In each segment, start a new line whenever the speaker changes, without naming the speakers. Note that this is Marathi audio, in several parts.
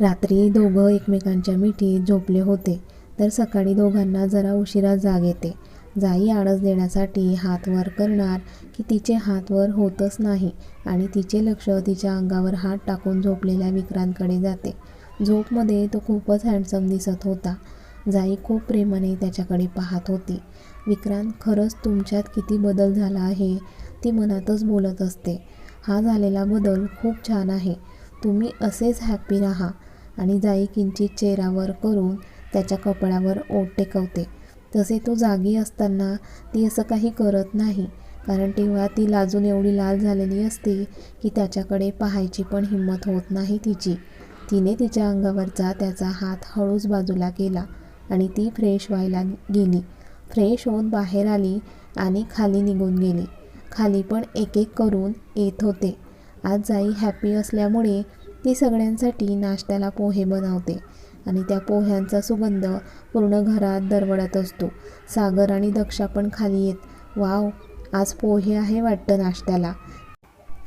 रात्री दोघं एकमेकांच्या मिठीत झोपले होते. तर सकाळी दोघांना जरा उशिरा जाग येते. जाई आळस देण्यासाठी हात वर करणार की तिचे हात वर होतच नाही आणि तिचे लक्ष तिच्या अंगावर हात टाकून झोपलेल्या विक्रांतकडे जाते. झोपमध्ये तो खूपच हँडसम दिसत होता. जाई खूप प्रेमाने त्याच्याकडे पाहत होती. विक्रांत खरंच तुमच्यात किती बदल झाला आहे? ती मनातच बोलत असते. हा झालेला बदल खूप छान आहे. तुम्ही असेच हॅपी राहा. आणि जाई किंचित चेहरावर करून त्याच्या कपड्यावर ओट टेकवते. तसे तो जागी असताना ती असं काही करत नाही कारण तेव्हा ती लाजून एवढी लाल झालेली असते की त्याच्याकडे पाहायची पण हिंमत होत नाही तिची. तिने तिच्या अंगावरचा त्याचा हात हळूच बाजूला केला आणि ती फ्रेश व्हायला गेली. फ्रेश होऊन बाहेर आली आणि खाली निघून गेली. खाली पण एक एक करून येत होते. आज जाई हॅपी असल्यामुळे ती सगळ्यांसाठी नाश्त्याला पोहे बनवते आणि त्या पोह्यांचा सुगंध पूर्ण घरात दरवळत असतो. सागर आणि दक्षा पण खाली येत वाव आज पोहे आहे वाटतं नाश्त्याला.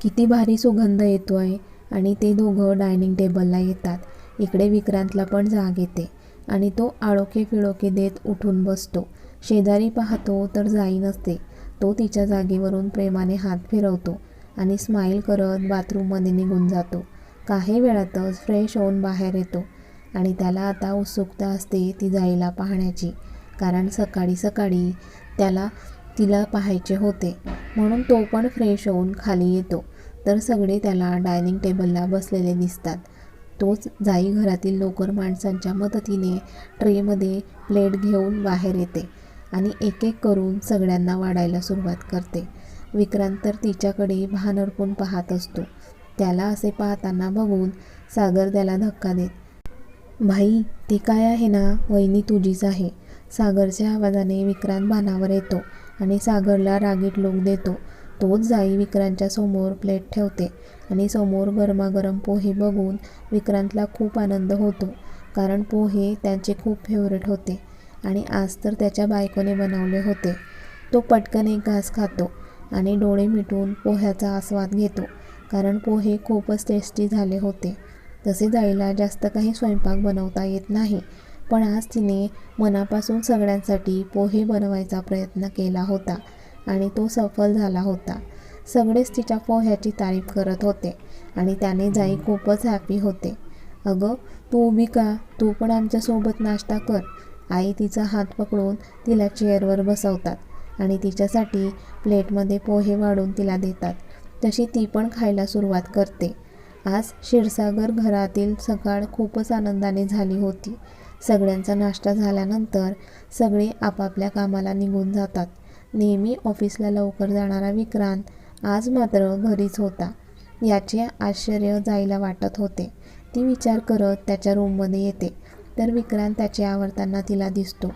किती भारी सुगंध येतो आहे आणि ते दोघं डायनिंग टेबलला येतात. इकडे विक्रांतला पण जाग येते आणि तो आळोखे फिळोखे देत उठून बसतो. शेजारी पाहतो तर जाई नसते. तो तिच्या जागेवरून प्रेमाने हात फिरवतो आणि स्माईल करत बाथरूममध्ये निघून जातो. काही वेळातच फ्रेश होऊन बाहेर येतो आणि त्याला आता उत्सुकता असते ती जाईला पाहण्याची. कारण सकाळी सकाळी त्याला तिला पाहायचे होते. म्हणून तो पण फ्रेश होऊन खाली येतो. तर सगळे त्याला डायनिंग टेबलला बसलेले दिसतात. तोच जाई घरातील नोकर माणसांच्या मदतीने ट्रेमध्ये प्लेट घेऊन बाहेर येते आणि एक एक करून सगळ्यांना वाढायला सुरुवात करते. विक्रांत तर तिच्याकडे भान अर्पून पाहत असतो. त्याला असे पाहताना बघून सागर त्याला धक्का देत भाई ते काय आहे ना? वहिनी तुझीच आहे. सागरच्या आवाजाने विक्रांत भानावर येतो आणि सागरला रागीट लोक देतो. तोच जाई विक्रांतच्या समोर प्लेट ठेवते आणि समोर गरमागरम पोहे बघून विक्रांतला खूप आनंद होतो कारण पोहे त्यांचे खूप फेवरेट होते आणि आज तर त्याच्या बायकोने बनवले होते. तो पटकन एक घास खातो आणि डोळे मिटून पोह्याचा आस्वाद घेतो. कारण पोहे खूपच टेस्टी झाले होते. तसे जाईला जास्त काही स्वयंपाक बनवता येत नाही. पण आज तिने मनापासून सगळ्यांसाठी पोहे बनवायचा प्रयत्न केला होता आणि तो सफल झाला होता. सगळेच तिच्या पोह्याची तारीफ करत होते आणि त्याने जाई खूपच हॅपी होते. अगं तू उभी का? तू पण आमच्यासोबत नाश्ता कर. आई तिचा हात पकडून तिला चेअरवर बसवतात आणि तिच्यासाठी प्लेटमध्ये पोहे वाढून तिला देतात. तशी ती पण खायला सुरुवात करते. आज क्षीरसागर घरातील सकाळ खूपच आनंदाने झाली होती. सगळ्यांचा नाश्ता झाल्यानंतर सगळे आपापल्या कामाला निघून जातात. नेहमी ऑफिसला लवकर जाणारा विक्रांत आज मात्र घरीच होता. याचे आश्चर्य जायला वाटत होते. ती विचार करत त्याच्या रूममध्ये येते. तर विक्रांत त्याचे आवरताना तिला दिसतो.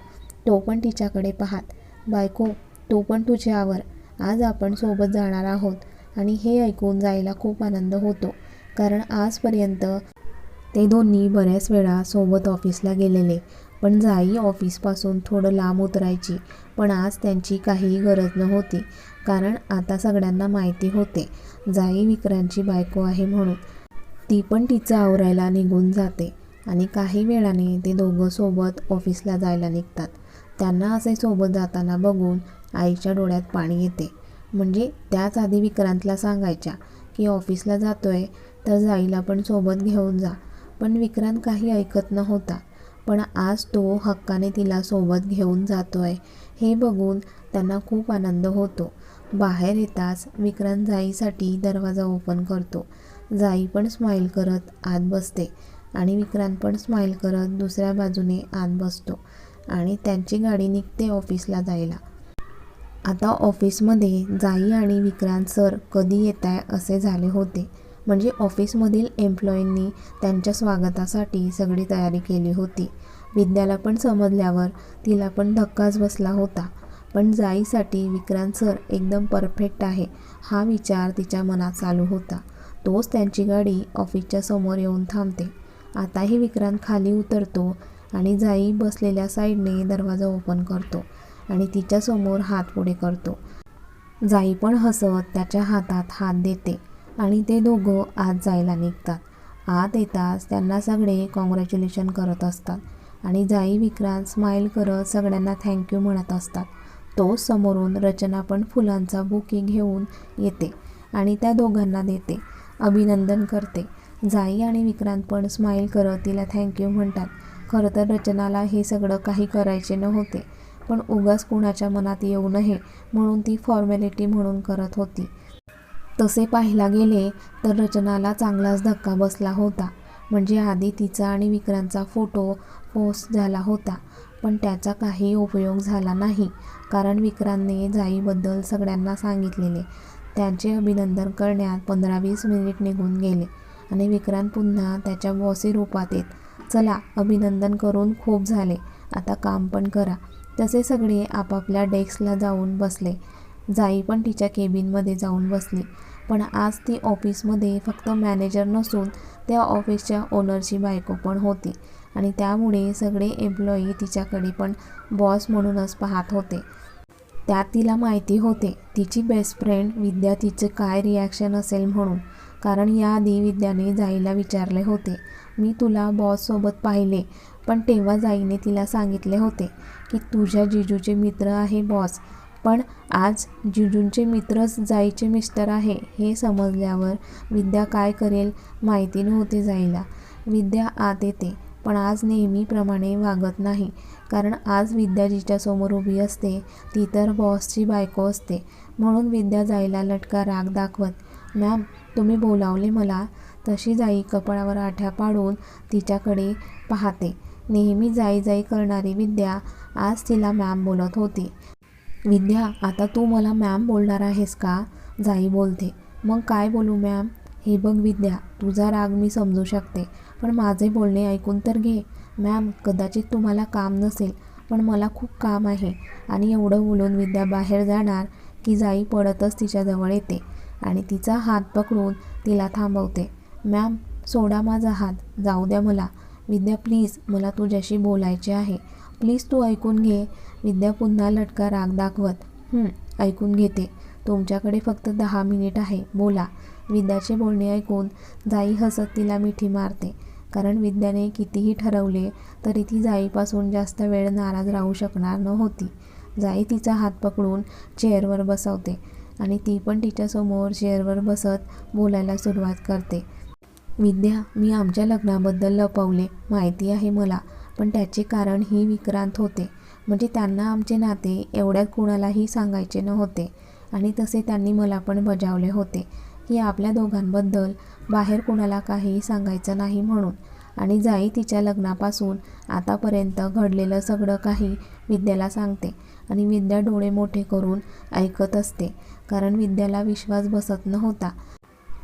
तो पण तिच्याकडे पाहात. बायको तो पण तुझे आवर. आज आपण सोबत जाणार आहोत. आणि हे ऐकून जायला खूप आनंद होतो. कारण आजपर्यंत ते दोन्ही बऱ्याच वेळा सोबत ऑफिसला गेलेले. पण जाई ऑफिसपासून थोडं लांब उतरायची पण आज त्यांची काहीही गरज नव्हती. कारण आता सगळ्यांना माहिती होते जाई विक्रांची बायको आहे म्हणून. ती पण तिचं आवरायला निघून जाते आणि काही वेळाने ते दोघं सोबत ऑफिसला जायला निघतात. त्यांना असे सोबत जाताना बघून आईच्या डोळ्यात पाणी येते. म्हणजे त्याच आधी विक्रांतला सांगायच्या की ऑफिसला जातोय तर जाईला पण सोबत घेऊन जा. पण विक्रांत काही ऐकत नव्हता. पण आज तो हक्काने तिला सोबत घेऊन जातोय हे बघून त्यांना खूप आनंद होतो. बाहेर येताच विक्रांत जाईसाठी दरवाजा ओपन करतो. जाई पण स्माईल करत आत बसते आणि विक्रांत पण स्माईल करत दुसऱ्या बाजूने आत बसतो आणि त्यांची गाडी निघते ऑफिसला जायला. आता ऑफिसमध्ये जाई आणि विक्रांत सर कधी येत आहे असे झाले होते. म्हणजे ऑफिसमधील एम्प्लॉईंनी त्यांच्या स्वागतासाठी सगळी तयारी केली होती. विद्याला पण समजल्यावर तिला पण धक्काच बसला होता. पण जाईसाठी विक्रांत सर एकदम परफेक्ट आहे हा विचार तिच्या मनात चालू होता. तोच त्यांची गाडी ऑफिसच्या समोर येऊन थांबते. आताही विक्रांत खाली उतरतो आणि जाई बसलेल्या साईडने दरवाजा ओपन करतो. आणि तिच्यासमोर हात पुढे करतो. जाई पण हसत त्याच्या हातात हात देते आणि ते दोघं आत जायला निघतात. आत येताच त्यांना सगळे कॉंग्रॅच्युलेशन करत असतात आणि जाई विक्रांत स्माईल करत सगळ्यांना थँक्यू म्हणत असतात. तोच समोरून रचना पण फुलांचा बुके घेऊन येते आणि त्या दोघांना देते अभिनंदन करते. जाई आणि विक्रांत पण स्माईल करत तिला थँक्यू म्हणतात. खरं तर रचनाला हे सगळं काही करायचे नव्हते. पण उगाच कुणाच्या मनात येऊ नये म्हणून ती फॉर्मॅलिटी म्हणून करत होती. तसे पाहायला गेले तर रचनाला चांगलाच धक्का बसला होता. म्हणजे आधी तिचा आणि विक्रांतचा फोटो पोस्ट झाला होता. पण त्याचा काही उपयोग झाला नाही. कारण विक्रांतने जाईबद्दल सगळ्यांना सांगितलेले. त्यांचे अभिनंदन करण्यात पंधरा वीस मिनिट निघून गेले. आणि विक्रांत पुन्हा त्याच्या बॉसी रूपात येत चला अभिनंदन करून खूप झाले. आता काम पण करा. तसे सगळे आपापल्या डेस्कला जाऊन बसले. जाई पण तिच्या केबिनमध्ये जाऊन बसली. पण आज ती ऑफिसमध्ये फक्त मॅनेजर नसून त्या ऑफिसच्या ओनरची बायको पण होती आणि त्यामुळे सगळे एम्प्लॉई तिच्याकडे पण बॉस म्हणूनच पाहत होते. त्यात तिला माहिती होते तिची बेस्ट फ्रेंड विद्या तिचं काय रिॲक्शन असेल म्हणून. कारण याआधी विद्याने जाईला विचारले होते मी तुला बॉससोबत पाहिले पण तेव्हा जाईने तिला सांगितले होते की तुझ्या जिजूचे मित्र आहे बॉस पण आज जिजूंचे मित्रच जाईचे मिस्टर आहे हे समजल्यावर विद्या काय करेल माहिती नव्हते जाईला विद्या आत येते पण आज नेहमीप्रमाणे वागत नाही कारण आज विद्या जिच्यासमोर उभी असते ती तर बॉसची बायको असते. म्हणून विद्या जाईला लटका राग दाखवत मॅम तुम्ही बोलावले मला तशी जाई कपाळावर आठ्या पाडून तिच्याकडे पाहते. नेहमी जाई जाई करणारी विद्या आज तिला मॅम बोलत होती. विद्या आता तू मला मॅम बोलणार आहेस का? जाई बोलते. मग काय बोलू मॅम हे बघ विद्या तुझा राग मी समजू शकते पण माझे बोलणे ऐकून तर घे. मॅम कदाचित तुम्हाला काम नसेल पण मला खूप काम आहे आणि एवढं बोलून विद्या बाहेर जाणार की जाई पडतच तिच्याजवळ येते आणि तिचा हात पकडून तिला थांबवते. मॅम सोडा माझा हात जाऊ द्या मला. विद्या प्लीज मला तुझ्याशी बोलायचे आहे. प्लीज तू ऐकून घे. विद्या पुन्हा लटका राग दाखवत ऐकून घेते. तुमच्याकडे फक्त दहा मिनिट आहे. बोला. विद्याचे बोलणे ऐकून जाई हसत तिला मिठी मारते. कारण विद्याने कितीही ठरवले तरी ती जाईपासून जास्त वेळ नाराज राहू शकणार नव्हती. जाई तिचा हात पकडून चेअरवर बसवते आणि ती पण तिच्यासमोर चेअरवर बसत बोलायला सुरुवात करते. विद्या मी आमच्या लग्नाबद्दल लपवले. माहिती आहे मला पण त्याचे कारण ही विक्रांत होते. म्हणजे त्यांना आमचे नाते एवढ्यात कुणालाही सांगायचे नव्हते. आणि तसे त्यांनी मला पण बजावले होते. की आपल्या दोघांबद्दल बाहेर कुणाला काहीही सांगायचं नाही म्हणून. आणि जाई तिच्या लग्नापासून आतापर्यंत घडलेलं सगळं काही विद्याला सांगते. आणि विद्या डोळे मोठे करून ऐकत असते. कारण विद्याला विश्वास बसत नव्हता.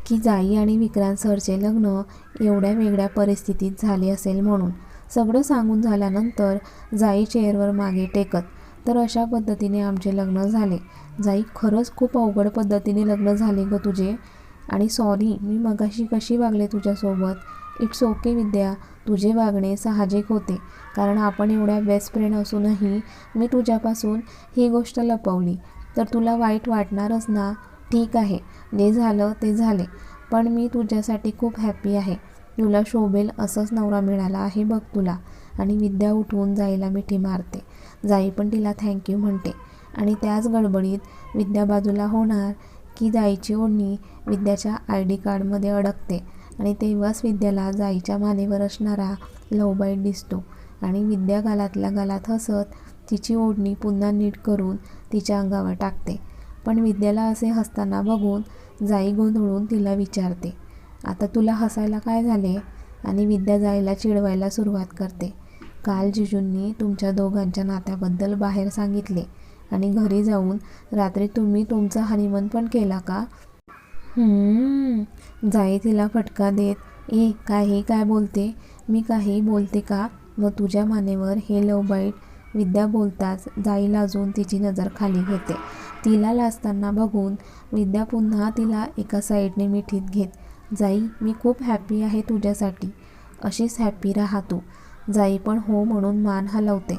की जाई आणि विक्रांत सरचे लग्न एवढ्या वेगळ्या परिस्थितीत झाले असेल म्हणून. सगळं सांगून झाल्यानंतर जाई चेअरवर मागे टेकत तर अशा पद्धतीने आमचे लग्न झाले. जाई खरंच खूप अवघड पद्धतीने लग्न झाले ग तुझे. आणि सॉरी मी मगाशी कशी वागले तुझ्यासोबत? It's okay Vidya. तुझे वागणे साहजिक होते. कारण आपण एवढ्या बेस्ट फ्रेंड असूनही मी तुझ्यापासून ही गोष्ट लपवली. तर तुला वाईट वाटणारच ना? ठीक आहे. जे झालं ते झाले. पण मी तुझ्यासाठी खूप हॅपी आहे. तुला शोभेल असंच नवरा मिळाला आहे बघ तुला. आणि विद्या उठवून जाईला मिठी मारते. जाई पण तिला थँक्यू म्हणते. आणि त्याच गडबडीत विद्या बाजूला होणार की जाईची ओढणी विद्याच्या आय डी कार्डमध्ये अडकते. आणि तेव्हाच विद्याला जाईच्या मानेवर असणारा लवबाईट दिसतो. आणि विद्या गालातल्या गालात हसत तिची ओढणी पुन्हा नीट करून तिच्या अंगावर टाकते. पण विद्याला असे हसताना बघून जाई गोंधळून तिला विचारते आता तुला हसायला काय झाले? आणि विद्या जायला चिडवायला सुरुवात करते. काल जिजूंनी तुमच्या दोघांच्या नात्याबद्दल बाहेर सांगितले आणि घरी जाऊन रात्री तुम्ही तुमचा हनीमून पण केला का? जाई तिला फटका देत ए काही काय बोलते? मी काही बोलते का? व तुझ्या मानेवर हे लव बाईट. विद्या बोलताच जाई लाजून तिची नजर खाली घेते. तिला लाजताना बघून विद्या पुन्हा तिला एका साईडने मिठीत घेत जाई मी खूप हॅपी आहे तुझ्यासाठी. अशीच हॅपी राहा तू. जाई पण हो म्हणून मान हलवते.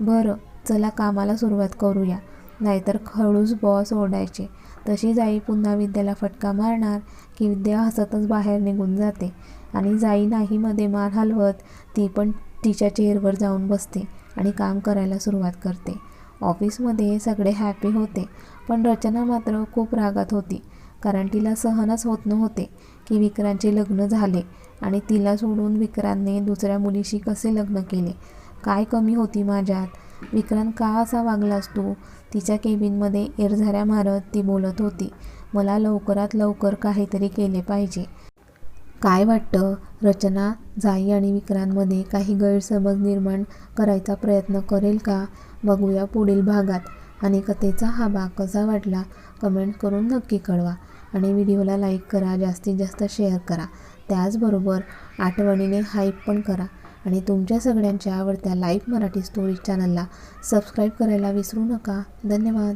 बरं चला कामाला सुरुवात करूया. नाहीतर खडूस बॉस ओढायचे तशी जाई पुन्हा विद्याला फटका मारणार की विद्या हसतच बाहेर निघून जाते. आणि जाई नाही मध्ये मान हलवत ती पण तिच्या चेअरवर जाऊन बसते आणि काम करायला सुरुवात करते. ऑफिसमध्ये सगळे हॅपी होते. पण रचना मात्र खूप रागात होती. कारण तिला सहनच होत नव्हते की विक्रांतचे लग्न झाले आणि तिला सोडून विक्रांतने दुसऱ्या मुलीशी कसे लग्न केले? काय कमी होती माझ्यात? विक्रांत का असा वागलास तू तिच्या केबिनमध्ये एरझाऱ्या मारत ती बोलत होती मला लवकरात लवकर काहीतरी केले पाहिजे. काय वाटतं? रचना जाई आणि विक्रांतमध्ये काही गैरसमज निर्माण करायचा प्रयत्न करेल का? बघूया पुढील भागात. आणि कथेचा हा भाग कसा वाटला? कमेंट करून नक्की कळवा. आणि व्हिडिओला लाईक करा जास्तीत जास्त शेअर करा. त्याचबरोबर आठवणीने हाईप पण करा. आणि तुमच्या सगळ्यांच्या आवडत्या लाईव्ह मराठी स्टोरी चॅनलला सबस्क्राईब करायला विसरू नका. धन्यवाद.